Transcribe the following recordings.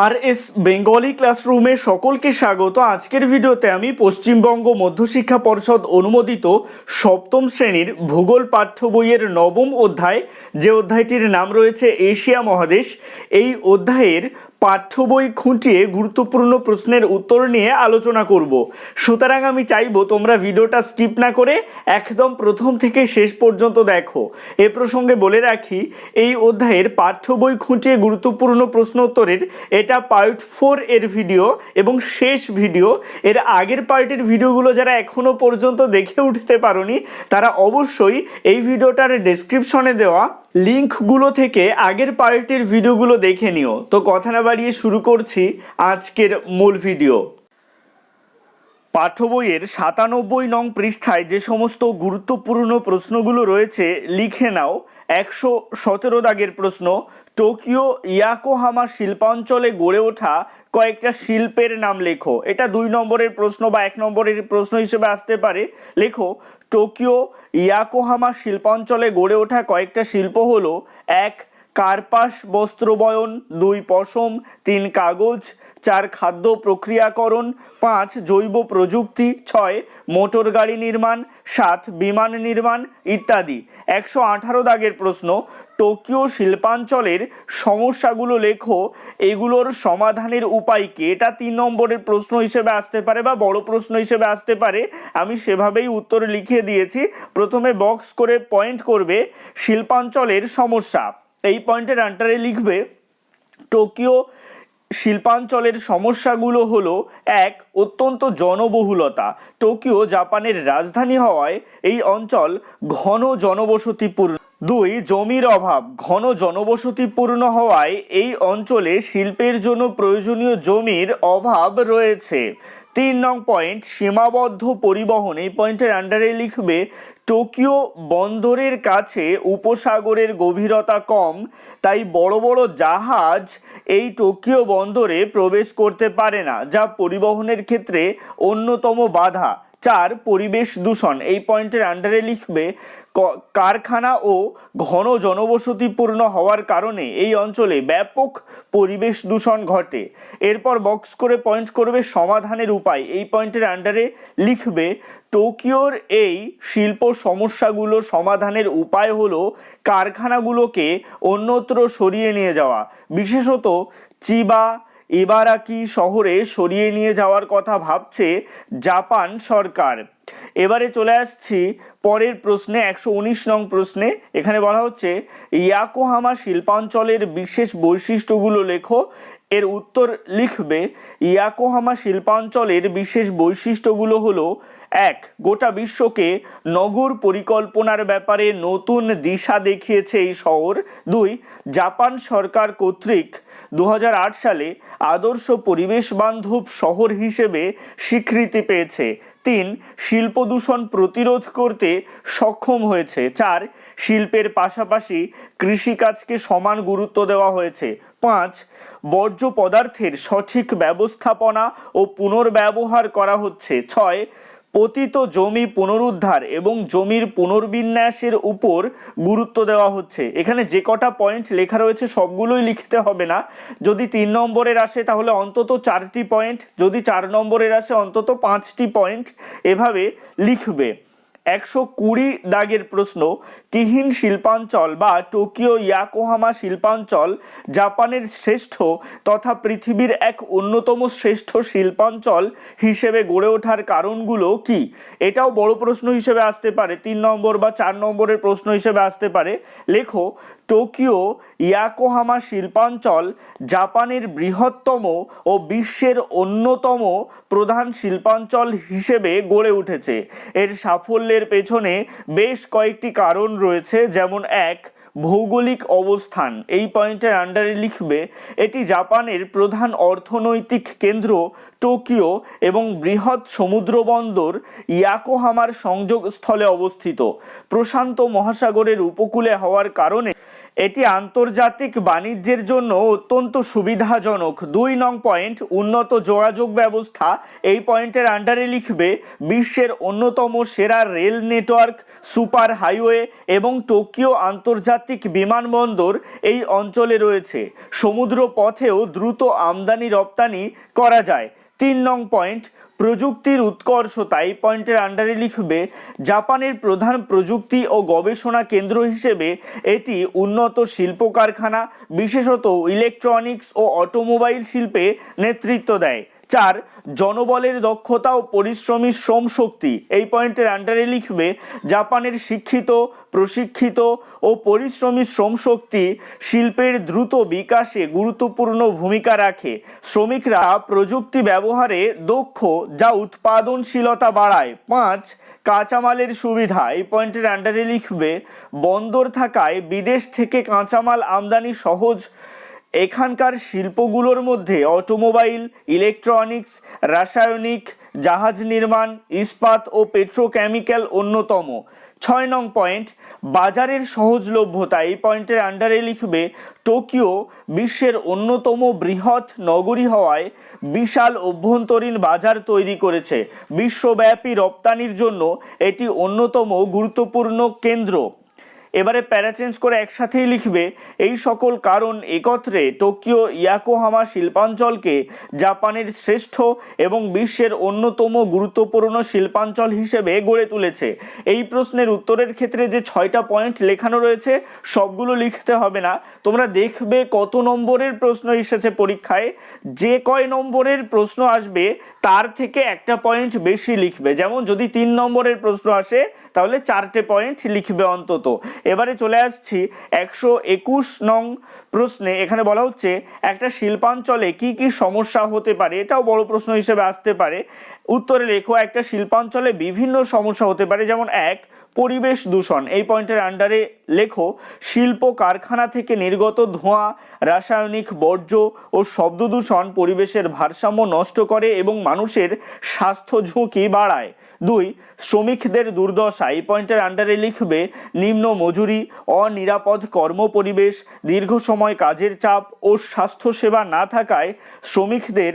আর S Bengali ক্লাসরুমে সকলকে স্বাগত। আজকের ভিডিওতে আমি পশ্চিমবঙ্গ মধ্যশিক্ষা পর্ষদ অনুমোদিত সপ্তম শ্রেণির ভূগোল পাঠ্য বইয়ের নবম অধ্যায়, যে অধ্যায়টির নাম রয়েছে এশিয়া মহাদেশ। এই অধ্যায়ের পাঠ্য বই খুঁটিয়ে গুরুত্বপূর্ণ প্রশ্নের উত্তর নিয়ে আলোচনা করব। সুতরাং আমি চাইব তোমরা ভিডিওটা স্কিপ না করে একদম প্রথম থেকে শেষ পর্যন্ত দেখো। এ প্রসঙ্গে বলে রাখি, এই অধ্যায়ের পাঠ্য বই খুঁটিয়ে গুরুত্বপূর্ণ প্রশ্ন উত্তরের এটা পার্ট ফোর এর ভিডিও এবং শেষ ভিডিও এর আগের পার্টের ভিডিওগুলো যারা এখনও পর্যন্ত দেখে উঠতে পারোনি, তারা অবশ্যই এই ভিডিওটার ডেসক্রিপশনে দেওয়া লিঙ্কগুলো থেকে আগের পার্টের ভিডিওগুলো দেখে নিও। তো কথা না বাড়িয়ে শুরু করছি আজকের মূল ভিডিও। পাঠ্য বইয়ের সাতানব্বই নং পৃষ্ঠায় যে সমস্ত গুরুত্বপূর্ণ প্রশ্নগুলো রয়েছে, লিখে নাও। একশো সতেরো দাগের প্রশ্ন, টোকিও ইয়াকোহামা শিল্পাঞ্চলে গড়ে ওঠা কয়েকটা শিল্পের নাম লেখো। এটা দুই নম্বরের প্রশ্ন বা এক নম্বরের প্রশ্ন হিসেবে আসতে পারে। লেখো টোকিও ইয়াকোহামা শিল্পাঞ্চলে গড়ে ওঠা কয়েকটা শিল্প হলো, এক, কার্পাস বস্ত্রবয়ন, দুই, পশম, তিন, কাগজ চার খাদ্য প্রক্রিয়াকরণ, পাঁচ জৈব প্রযুক্তি, ছয় মোটর গাড়ি নির্মাণ, সাত বিমান নির্মাণ ইত্যাদি। একশো আঠারো দাগের প্রশ্ন, টোকিও শিল্পাঞ্চলের সমস্যাগুলো লেখো, এগুলোর সমাধানের উপায় কি? এটা তিন নম্বরের প্রশ্ন হিসেবে আসতে পারে বা বড় প্রশ্ন হিসেবে আসতে পারে। আমি সেভাবেই উত্তর লিখিয়ে দিয়েছি। প্রথমে বক্স করে পয়েন্ট করবে শিল্পাঞ্চলের সমস্যা। এই পয়েন্টের আন্টারে লিখবে, টোকিও শিল্পাঞ্চলের সমস্যাগুলো হলো, এক, অত্যন্ত জনবহুলতা। টোকিও, জাপানের রাজধানী হওয়ায় এই অঞ্চল ঘন জনবসতিপূর্ণ। দুই, জমির অভাব। ঘন জনবসতিপূর্ণ হওয়ায় এই অঞ্চলে শিল্পের জন্য প্রয়োজনীয় জমির অভাব রয়েছে। তিন নং পয়েন্ট, সীমাবদ্ধ পরিবহন, এই পয়েন্টের আন্ডারে লিখবে, টোকিও বন্দরের কাছে উপসাগরের গভীরতা কম, তাই বড় বড় জাহাজ এই টোকিও বন্দরে প্রবেশ করতে পারে না, যা পরিবহনের ক্ষেত্রে অন্যতম বাধা। চার পরিবেশ দূষণ। এই পয়েন্টের আন্ডারে লিখবে কারখানা ও ঘন জনবসতিপূর্ণ হওয়ার কারণে এই অঞ্চলে ব্যাপক পরিবেশ দূষণ ঘটে। এরপর বক্স করে পয়েন্ট করবে সমাধানের উপায়। এই পয়েন্টের আন্ডারে লিখবে, টোকিওর এই শিল্প সমস্যাগুলো সমাধানের উপায় হলো কারখানাগুলোকে অন্যত্র সরিয়ে নিয়ে যাওয়া। বিশেষত চিবা ইবারাকি শহরে সরিয়ে নিয়ে যাওয়ার কথা ভাবছে জাপান সরকার। এবারে চলে আসছি পরের প্রশ্নে, একশো উনিশ নং প্রশ্নে। এখানে বলা হচ্ছে, ইয়াকোহামা শিল্পাঞ্চলের বিশেষ বৈশিষ্ট্যগুলো লেখো, এর উত্তর লিখবে, ইয়াকোহামা শিল্পাঞ্চলের বিশেষ বৈশিষ্ট্যগুলো হলো এক, গোটা বিশ্বকে নগর পরিকল্পনার ব্যাপারে নতুন দিশা দেখিয়েছে এই শহর। দুই, জাপান সরকার কর্তৃক দু হাজার আট সালে আদর্শ পরিবেশ বান্ধব শহর হিসেবে স্বীকৃতি পেয়েছে। তিন, শিল্প দূষণ প্রতিরোধ করতে সক্ষম হয়েছে। চার, শিল্পের পাশাপাশি কৃষিকাজকে সমান গুরুত্ব দেওয়া হয়েছে। পাঁচ, বর্জ্য পদার্থের সঠিক ব্যবস্থাপনা ও পুনর্ব্যবহার করা হচ্ছে। ছয় পতিত জমি পুনরুদ্ধার এবং জমির পুনর্বিন্যাসের উপর গুরুত্ব দেওয়া হচ্ছে। এখানে যে কটা পয়েন্ট লেখা রয়েছে সবগুলোই লিখতে হবে না। যদি তিন নম্বরের আসে তাহলে অন্তত চারটি পয়েন্ট যদি চার নম্বরের আসে অন্তত পাঁচটি পয়েন্ট এভাবে লিখবে। একশো কুড়ি দাগের প্রশ্ন, কিহিন শিল্পাঞ্চল বা টোকিও ইয়াকোহামা শিল্পাঞ্চল জাপানের শ্রেষ্ঠ তথা পৃথিবীর এক অন্যতম শ্রেষ্ঠ শিল্পাঞ্চল হিসেবে গড়ে ওঠার কারণগুলো কি? এটাও বড় প্রশ্ন হিসেবে আসতে পারে, তিন নম্বর বা চার নম্বরের প্রশ্ন হিসেবে আসতে পারে। লেখো, টোকিও ইয়াকোহামা শিল্পাঞ্চল জাপানের বৃহত্তম ও বিশ্বের অন্যতম প্রধান শিল্পাঞ্চল হিসেবে গড়ে উঠেছে। এর সাফল্যের পেছনে বেশ কয়েকটি কারণ রয়েছে, যেমন এক, ভৌগোলিক অবস্থান। এই পয়েন্টের আন্ডারে লিখবে, এটি জাপানের প্রধান অর্থনৈতিক কেন্দ্র টোকিও এবং বৃহৎ সমুদ্রবন্দর ইয়াকোহামার সংযোগস্থলে অবস্থিত। প্রশান্ত মহাসাগরের উপকূলে হওয়ার কারণে এটি আন্তর্জাতিক বাণিজ্যের জন্য অত্যন্ত সুবিধাজনক। দুই নং পয়েন্ট, উন্নত যোগাযোগ ব্যবস্থা। এই পয়েন্টের আন্ডারে লিখবে, বিশ্বের অন্যতম সেরা রেল নেটওয়ার্ক, সুপার হাইওয়ে এবং টোকিও আন্তর্জাতিক বিমানবন্দর এই অঞ্চলে রয়েছে। সমুদ্র পথেও দ্রুত আমদানি রপ্তানি করা যায়। তিন নং পয়েন্ট প্রযুক্তির উৎকর্ষতা এই পয়েন্টের আন্ডারে লিখবে, জাপানের প্রধান প্রযুক্তি ও গবেষণা কেন্দ্র হিসেবে এটি উন্নত শিল্প কারখানা বিশেষত ইলেকট্রনিক্স ও অটোমোবাইল শিল্পে নেতৃত্ব দেয়। চার, জনবলের দক্ষতা ও পরিশ্রমী শ্রম শক্তি। এই পয়েন্টের আন্ডারে লিখবে, জাপানের শিক্ষিত, প্রশিক্ষিত ও পরিশ্রমী শ্রম শক্তি শিল্পের দ্রুত বিকাশে গুরুত্বপূর্ণ ভূমিকা রাখে। শ্রমিকরা প্রযুক্তি ব্যবহারে দক্ষ, যা উৎপাদনশীলতা বাড়ায়। পাঁচ, কাঁচামালের সুবিধা। এই পয়েন্টের আন্ডারে লিখবে, বন্দর থাকায় বিদেশ থেকে কাঁচামাল আমদানি সহজ এখানকার শিল্পগুলোর মধ্যে অটোমোবাইল, ইলেকট্রনিক্স, রাসায়নিক, জাহাজ নির্মাণ, ইস্পাত ও পেট্রোকেমিক্যাল অন্যতম। ছয় নং পয়েন্ট, বাজারের সহজলভ্যতা। এই পয়েন্টের আন্ডারে লিখবে, টোকিও বিশ্বের অন্যতম বৃহৎ নগরী হওয়ায় বিশাল অভ্যন্তরীণ বাজার তৈরি করেছে। বিশ্বব্যাপী রপ্তানির জন্য এটি অন্যতম গুরুত্বপূর্ণ কেন্দ্র। এবারে প্যারা চেঞ্জ করে একসাথেই লিখবে এই সকল কারণ একত্রে টোকিও ইয়াকোহামা শিল্পাঞ্চলকে জাপানের শ্রেষ্ঠ এবং বিশ্বের অন্যতম গুরুত্বপূর্ণ শিল্পাঞ্চল হিসেবে গড়ে তুলেছে। এই প্রশ্নের উত্তরের ক্ষেত্রে যে ছয়টা পয়েন্ট লেখানো রয়েছে, সবগুলো লিখতে হবে না। তোমরা দেখবে কত নম্বরের প্রশ্ন এসেছে পরীক্ষায়। যে কয় নম্বরের প্রশ্ন আসবে তার থেকে একটা পয়েন্ট বেশি লিখবে। যেমন যদি তিন নম্বরের প্রশ্ন আসে, তাহলে চারটে পয়েন্ট লিখবে অন্তত। এবারে চলে আসছি একশো একুশ নং প্রশ্নে। এখানে বলা হচ্ছে, একটা শিল্পাঞ্চলে কি কি সমস্যা হতে পারে? এটাও বড় প্রশ্ন হিসেবে আসতে পারে। উত্তরে লেখো, একটা শিল্পাঞ্চলে বিভিন্ন সমস্যা হতে পারে, যেমন এক, পরিবেশ দূষণ। এই পয়েন্টের আন্ডারে লেখো, শিল্প কারখানা থেকে নির্গত ধোঁয়া, রাসায়নিক বর্জ্য ও শব্দ দূষণ পরিবেশের ভারসাম্য নষ্ট করে এবং মানুষের স্বাস্থ্য ঝুঁকি বাড়ায়। দুই, শ্রমিকদের দুর্দশা। এই পয়েন্টের আন্ডারে লিখবে, নিম্ন মজুরি, অনিরাপদ কর্মপরিবেশ, দীর্ঘ সময় কাজের চাপ ও স্বাস্থ্যসেবা না থাকায় শ্রমিকদের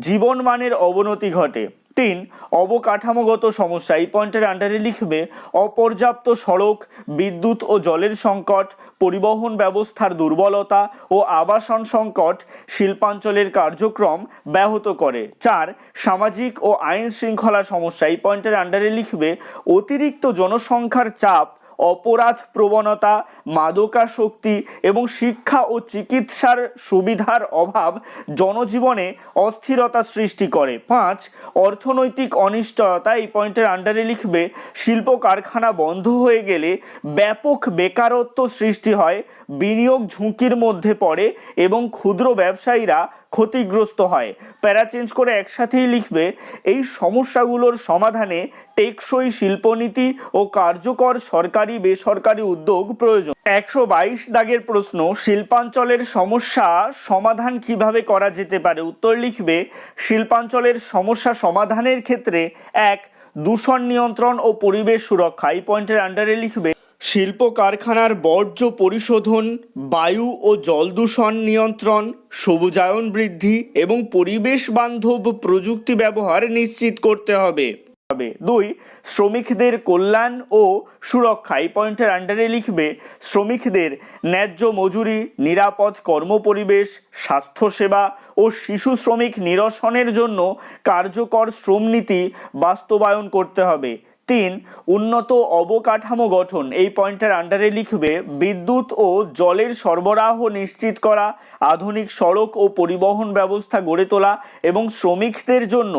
জীবনমানের অবনতি ঘটে। তিন, অবকাঠামোগত সমস্যা। এই পয়েন্টের আন্ডারে লিখবে, অপর্যাপ্ত সড়ক, বিদ্যুৎ ও জলের সংকট, পরিবহন ব্যবস্থার দুর্বলতা ও আবাসন সংকট শিল্পাঞ্চলের কার্যক্রম ব্যাহত করে। চার, সামাজিক ও আইন শৃঙ্খলা সমস্যা। এই পয়েন্টের আন্ডারে লিখবে, অতিরিক্ত জনসংখ্যার চাপ, অপরাধ প্রবণতা, মাদকাসক্তি এবং শিক্ষা ও চিকিৎসার সুবিধার অভাব জনজীবনে অস্থিরতা সৃষ্টি করে। পাঁচ, অর্থনৈতিক অনিশ্চয়তা, এই পয়েন্টের আন্ডারে লিখবে, শিল্প কারখানা বন্ধ হয়ে গেলে ব্যাপক বেকারত্ব সৃষ্টি হয়, বিনিয়োগ ঝুঁকির মধ্যে পড়ে এবং ক্ষুদ্র ব্যবসায়ীরা ক্ষতিগ্রস্ত হয়। প্যারা চেঞ্জ করে একসাথেই লিখবে, এই সমস্যাগুলোর সমাধানে টেকসই শিল্পনীতি ও কার্যকর সরকারি বেসরকারি উদ্যোগ প্রয়োজন। একশো বাইশ দাগের প্রশ্ন, শিল্পাঞ্চলের সমস্যা সমাধান কীভাবে করা যেতে পারে? উত্তর লিখবে, শিল্পাঞ্চলের সমস্যা সমাধানের ক্ষেত্রে, এক, দূষণ নিয়ন্ত্রণ ও পরিবেশ সুরক্ষা। এই পয়েন্টের আন্ডারে লিখবে শিল্প কারখানার বর্জ্য পরিশোধন, বায়ু ও জল দূষণ নিয়ন্ত্রণ, সবুজায়ন বৃদ্ধি এবং পরিবেশ বান্ধব প্রযুক্তি ব্যবহার নিশ্চিত করতে হবে। দুই, শ্রমিকদের কল্যাণ ও সুরক্ষা। এই পয়েন্টের আন্ডারে লিখবে, শ্রমিকদের ন্যায্য মজুরি, নিরাপদ কর্মপরিবেশ, স্বাস্থ্যসেবা ও শিশু শ্রমিক নিরসনের জন্য কার্যকর শ্রমনীতি বাস্তবায়ন করতে হবে। তিন, উন্নত অবকাঠামো গঠন। এই পয়েন্টের আন্ডারে লিখবে, বিদ্যুৎ ও জলের সরবরাহ নিশ্চিত করা, আধুনিক সড়ক ও পরিবহন ব্যবস্থা গড়ে তোলা এবং শ্রমিকদের জন্য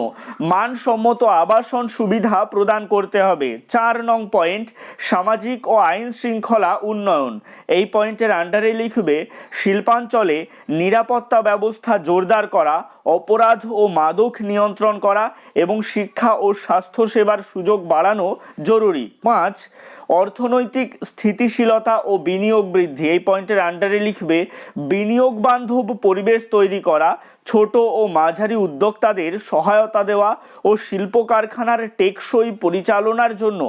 মানসম্মত আবাসন সুবিধা প্রদান করতে হবে। চার নং পয়েন্ট, সামাজিক ও আইন শৃঙ্খলা উন্নয়ন। এই পয়েন্টের আন্ডারে লিখবে, শিল্পাঞ্চলে নিরাপত্তা ব্যবস্থা জোরদার করা, অপরাধ ও মাদক নিয়ন্ত্রণ করা এবং শিক্ষা ও স্বাস্থ্যসেবার সুযোগ বাড়ানো জরুরি। পাঁচ অর্থনৈতিক স্থিতিশীলতা ও বিনিয়োগ বৃদ্ধি। এই পয়েন্টের আন্ডারে লিখবে, বিনিয়োগ বান্ধব পরিবেশ তৈরি করা, ছোট ও মাঝারি উদ্যোক্তাদের সহায়তা দেওয়া ও শিল্প কারখানার টেকসই পরিচালনার জন্য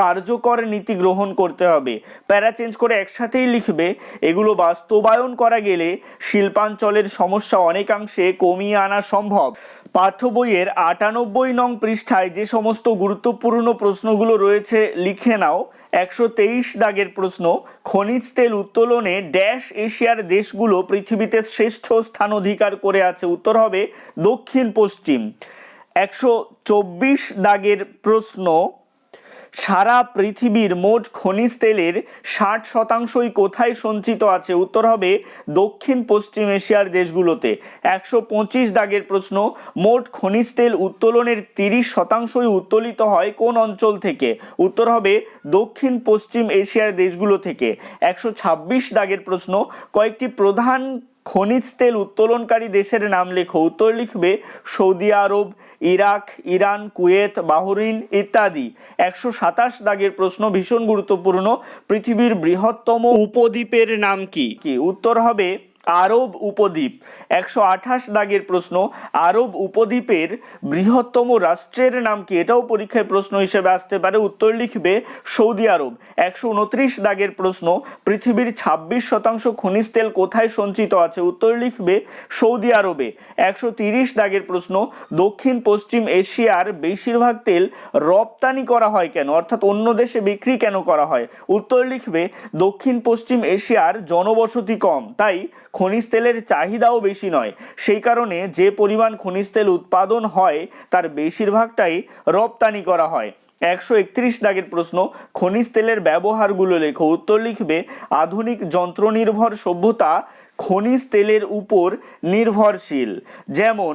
কার্যকর নীতি গ্রহণ করতে হবে। প্যারা চেঞ্জ করে একসাথেই লিখবে, এগুলো বাস্তবায়ন করা গেলে শিল্পাঞ্চলের সমস্যা অনেকাংশে কমিয়ে আনা সম্ভব। পাঠ্য বইয়ের আটানব্বই নং পৃষ্ঠায় যে সমস্ত গুরুত্বপূর্ণ প্রশ্নগুলো রয়েছে, লিখে নাও। একশো তেইশ দাগের প্রশ্ন, খনিজ তেল উত্তোলনে ড্যাশ এশিয়ার দেশগুলো পৃথিবীতে শ্রেষ্ঠ স্থান অধিকার করে আছে। উত্তর হবে দক্ষিণ পশ্চিম একশো চব্বিশ দাগের প্রশ্ন সারা পৃথিবীর মোট খনিজ তেলের ষাট শতাংশই কোথায় সঞ্চিত আছে? উত্তর হবে দক্ষিণ পশ্চিম এশিয়ার দেশগুলোতে। একশো পঁচিশ দাগের প্রশ্ন, মোট খনিজ তেল উত্তোলনের তিরিশ শতাংশই উত্তোলিত হয় কোন অঞ্চল থেকে? উত্তর হবে দক্ষিণ পশ্চিম এশিয়ার দেশগুলো থেকে। একশো ছাব্বিশ দাগের প্রশ্ন, কয়েকটি প্রধান খনিজ তেল উত্তোলনকারী দেশের নাম লেখো। উত্তর লিখবে Saudi Arab, Iraq, Iran, Kuwait, Bahrain ইত্যাদি। একশো সাতাশ দাগের প্রশ্ন ভীষণ গুরুত্বপূর্ণ। পৃথিবীর বৃহত্তম উপদ্বীপের নাম কি? কি? উত্তর হবে আরব উপদ্বীপ। একশো আঠাশ দাগের প্রশ্ন, আরব উপদ্বীপের বৃহত্তম রাষ্ট্রের নাম কি? এটাও পরীক্ষায় প্রশ্ন হিসেবে আসতে পারে। উত্তর লিখবে সৌদি আরব। একশো উনত্রিশ দাগের প্রশ্ন, পৃথিবীর ছাব্বিশ শতাংশ খনিজ তেল কোথায় সঞ্চিত আছে? উত্তর লিখবে সৌদি আরবে। একশো তিরিশ দাগের প্রশ্ন, দক্ষিণ পশ্চিম এশিয়ার বেশিরভাগ তেল রপ্তানি করা হয় কেন? অর্থাৎ অন্য দেশে বিক্রি কেন করা হয়? উত্তর লিখবে, দক্ষিণ পশ্চিম এশিয়ার জনবসতি কম, তাই খনিজ তেলের চাহিদাও বেশি নয়। সেই কারণে যে পরিমাণ খনিজ তেল উৎপাদন হয়, তার বেশিরভাগটাই রপ্তানি করা হয়। একশো একত্রিশ দাগের প্রশ্ন, খনিজ তেলের ব্যবহারগুলো লেখো। উত্তর লিখবে, আধুনিক যন্ত্রনির্ভর সভ্যতা খনিজ তেলের উপর নির্ভরশীল। যেমন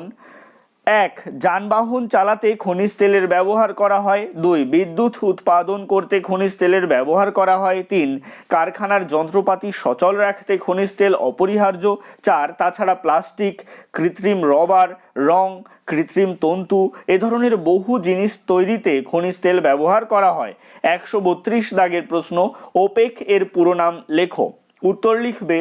এক, যানবাহন চালাতে খনিজ তেলের ব্যবহার করা হয়। দুই, বিদ্যুৎ উৎপাদন করতে খনিজ তেলের ব্যবহার করা হয়। তিন, কারখানার যন্ত্রপাতি সচল রাখতে খনিজ তেল অপরিহার্য। চার, তাছাড়া প্লাস্টিক, কৃত্রিম রবার, রং, কৃত্রিম তন্তু, এ ধরনের বহু জিনিস তৈরিতে খনিজ তেল ব্যবহার করা হয়। একশো বত্রিশ দাগের প্রশ্ন, ওপেক এর পুরো নাম লেখো। উত্তর লিখবে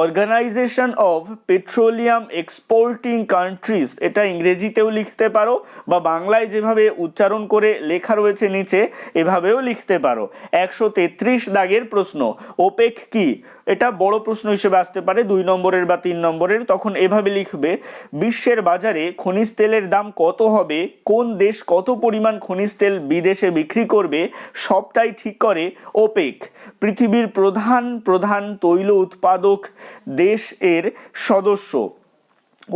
organisation of petroleum exporting countries এটা ইংরেজিতেও লিখতে পারো বা বাংলায় যেভাবে উচ্চারণ করে লেখা রয়েছে নিচে, এভাবেও লিখতে পারো। একশো তেত্রিশ দাগের প্রশ্ন ওপেক কি? এটা বড় প্রশ্ন হিসেবে আসতে পারে, দুই নম্বরের বা তিন নম্বরের। তখন এভাবে লিখবে, বিশ্বের বাজারে খনিজ তেলের দাম কত হবে? কোন দেশ কত পরিমাণ খনিজ তেল বিদেশে বিক্রি করবে? সবটাই ঠিক করে ওপেক, পৃথিবীর প্রধান প্রধান তৈল উৎপাদক দেশ এর সদস্য।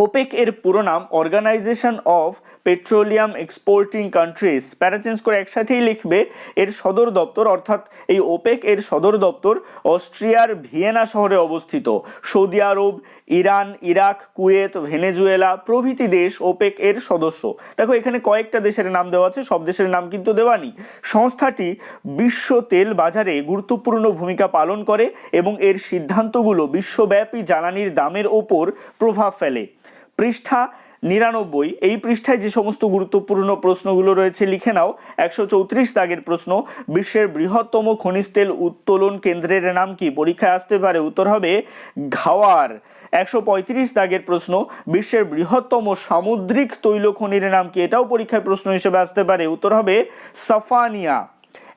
ওপেক এর পুরো নাম organisation of petroleum exporting countries para change করে একসাথেই লিখবে, এর সদর দপ্তর, অর্থাৎ এই ওপেক এর সদর দপ্তর অস্ট্রিয়ার ভিয়েনা শহরে অবস্থিত। Saudi Arab, Iran, Iraq, Kuwait, Venezuela প্রভৃতি দেশ ওপেক এর সদস্য। দেখো, এখানে কয়েকটা দেশের নাম দেওয়া আছে, সব দেশের নাম কিন্তু দেওয়া নেই। সংস্থাটি বিশ্ব তেল বাজারে গুরুত্বপূর্ণ ভূমিকা পালন করে এবং এর সিদ্ধান্তগুলো বিশ্বব্যাপী জ্বালানির দামের ওপর প্রভাব ফেলে। পৃষ্ঠা নিরানব্বই। এই পৃষ্ঠায় যে সমস্ত গুরুত্বপূর্ণ প্রশ্নগুলো রয়েছে, লিখে নাও। একশো চৌত্রিশ দাগের প্রশ্ন, বিশ্বের বৃহত্তম খনিজ তেল উত্তোলন কেন্দ্রের নাম কি? পরীক্ষায় আসতে পারে উত্তর হবে ঘাওয়ার। একশো পঁয়ত্রিশ দাগের প্রশ্ন, বিশ্বের বৃহত্তম সামুদ্রিক তৈল খনির নাম কি? এটাও পরীক্ষায় প্রশ্ন হিসেবে আসতে পারে। উত্তর হবে সাফানিয়া।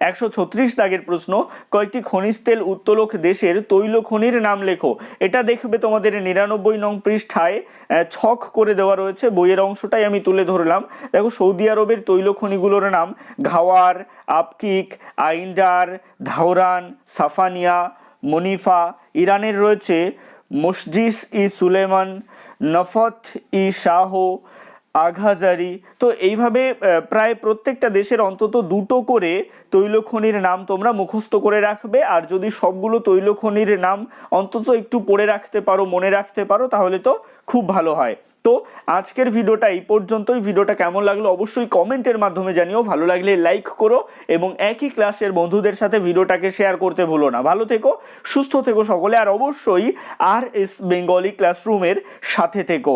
একশো ছত্রিশ দাগের প্রশ্ন, কয়েকটি খনিজ তেল উত্তোলক দেশের তৈল খনির নাম লেখো। এটা দেখবে তোমাদের নিরানব্বই নং পৃষ্ঠায় ছক করে দেওয়া রয়েছে, বইয়ের অংশটাই আমি তুলে ধরলাম। দেখো, সৌদি আরবের তৈল খনিগুলোর নাম, ঘাওয়ার, আপকিক আইন্ডার ধাওরান, সাফানিয়া, মনিফা, ইরানের রয়েছে মসজিস ই সুলেমান, নফত ই শাহ আঘাজারি। তো এইভাবে প্রায় প্রত্যেকটা দেশের অন্তত দুটো করে তৈল খনির নাম তোমরা মুখস্থ করে রাখবে। আর যদি সবগুলো তৈল খনির নাম অন্তত একটু পড়ে রাখতে পারো, মনে রাখতে পারো, তাহলে তো খুব ভালো হয়। তো আজকের ভিডিওটা এই পর্যন্তই। ভিডিওটা কেমন লাগল অবশ্যই কমেন্টের মাধ্যমে জানিও। ভালো লাগলে লাইক করো এবং একই ক্লাসের বন্ধুদের সাথে ভিডিওটাকে শেয়ার করতে ভুলো না। ভালো থেকো, সুস্থ থেকো সকলে, আর অবশ্যই আর এস বেঙ্গলি ক্লাসরুমের সাথে থেকো।